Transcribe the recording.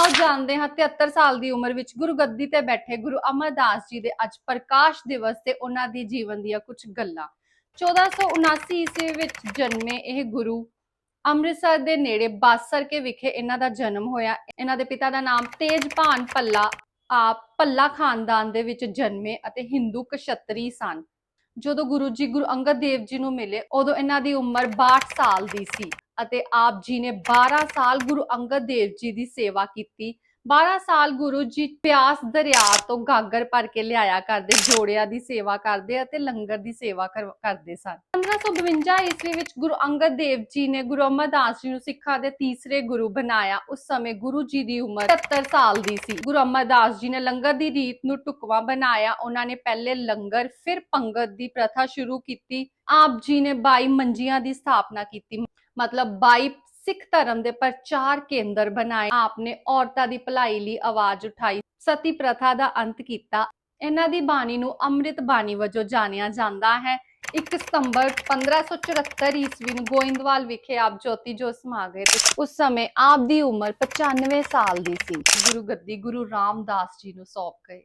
ਆਓ ਜਾਣਦੇ ਹਾਂ 73 ਸਾਲ ਦੀ ਉਮਰ ਵਿੱਚ ਗੁਰੂ ਗੱਦੀ ਤੇ ਬੈਠੇ ਗੁਰੂ ਅਮਰਦਾਸ ਜੀ ਦੇ ਅੱਜ ਪ੍ਰਕਾਸ਼ ਦਿਵਸ ਤੇ ਉਹਨਾਂ ਦੀ ਜੀਵਨ ਦੀਆਂ ਕੁਝ ਗੱਲਾਂ। 1479 ਈਸਵੀ ਵਿੱਚ ਜਨਮੇ ਇਹ ਗੁਰੂ ਅੰਮ੍ਰਿਤਸਰ ਦੇ ਨੇੜੇ ਬਾਸਰਕੇ ਵਿਖੇ ਇਹਨਾਂ ਦਾ ਜਨਮ ਹੋਇਆ। ਇਹਨਾਂ ਦੇ ਪਿਤਾ ਦਾ ਨਾਮ ਤੇਜਭਾਨ ਪੱਲਾ ਆਪ ਪੱਲਾ ਖਾਨਦਾਨ ਦੇ ਵਿੱਚ ਜਨਮੇ ਅਤੇ ਹਿੰਦੂ ਕਸ਼ਤਰੀ ਸਨ। ਜਦੋਂ ਗੁਰੂ ਜੀ ਗੁਰੂ ਅੰਗਦ ਦੇਵ ਜੀ ਨੂੰ ਮਿਲੇ, ਉਦੋਂ ਇਹਨਾਂ ਦੀ ਉਮਰ 62 ਸਾਲ ਦੀ ਸੀ। ਅਤੇ ਆਪ ਜੀ ਨੇ 12 ਸਾਲ ਗੁਰੂ ਅੰਗਦ ਦੇਵ ਜੀ ਦੀ ਸੇਵਾ ਕੀਤੀ। 12 ਸਾਲ ਗੁਰੂ ਜੀ ਪਿਆਸ ਦਰਿਆ ਤੋਂ ਗਾਗਰ ਭਰ ਕੇ ਲਿਆਇਆ ਕਰਦੇ, ਜੋੜਿਆਂ ਦੀ ਸੇਵਾ ਕਰਦੇ ਅਤੇ ਲੰਗਰ ਦੀ ਸੇਵਾ ਕਰਦੇ ਸਨ। 1552 ਈਸਵੀ ਵਿੱਚ ਗੁਰੂ ਅੰਗਦ ਦੇਵ ਜੀ ਨੇ ਗੁਰੂ ਅਮਰਦਾਸ ਜੀ ਨੂੰ ਸਿੱਖਾਂ ਦੇ ਤੀਸਰੇ ਗੁਰੂ ਬਣਾਇਆ। ਉਸ ਸਮੇਂ ਗੁਰੂ ਜੀ ਦੀ ਉਮਰ 70 ਸਾਲ ਦੀ ਸੀ। ਗੁਰੂ ਅਮਰਦਾਸ ਜੀ ਨੇ ਲੰਗਰ ਦੀ ਰੀਤ ਨੂੰ ਟੁਕਵਾ ਬਣਾਇਆ। ਉਹਨਾਂ ਨੇ ਪਹਿਲੇ ਲੰਗਰ, ਫਿਰ ਪੰਗਤ ਦੀ ਪ੍ਰਥਾ ਸ਼ੁਰੂ ਕੀਤੀ। ਆਪ ਜੀ ਨੇ 22 ਮੰਜੀਆਂ ਦੀ ਸਥਾਪਨਾ ਕੀਤੀ। ਮਤਲਬ 22 ਸਿੱਖ ਧਰਮ ਦੇ ਪ੍ਰਚਾਰ ਕੇਂਦਰ ਬਣਾਏ। ਆਪ ਨੇ ਔਰਤਾਂ ਦੀ ਭਲਾਈ ਲਈ ਆਵਾਜ਼ ਉਠਾਈ। ਸਤੀ ਪ੍ਰਥਾ ਦਾ ਅੰਤ ਕੀਤਾ। ਇਹਨਾਂ ਦੀ ਬਾਣੀ ਨੂੰ ਅੰਮ੍ਰਿਤ ਬਾਣੀ ਵਜੋਂ ਜਾਣਿਆ ਜਾਂਦਾ ਹੈ। 1 ਸਤੰਬਰ 1574 ਈਸਵੀ ਨੂੰ ਗੋਇੰਦਵਾਲ ਵਿਖੇ ਆਪ ਜੋਤੀ ਜੋਤ ਸਮਾ ਗਏ ਤੇ ਉਸ ਸਮੇਂ ਆਪ ਦੀ ਉਮਰ 95 ਸਾਲ ਦੀ ਸੀ। ਗੁਰੂ ਗੱਦੀ ਗੁਰੂ ਰਾਮਦਾਸ ਜੀ ਨੂੰ ਸੌਂਪ ਗਏ।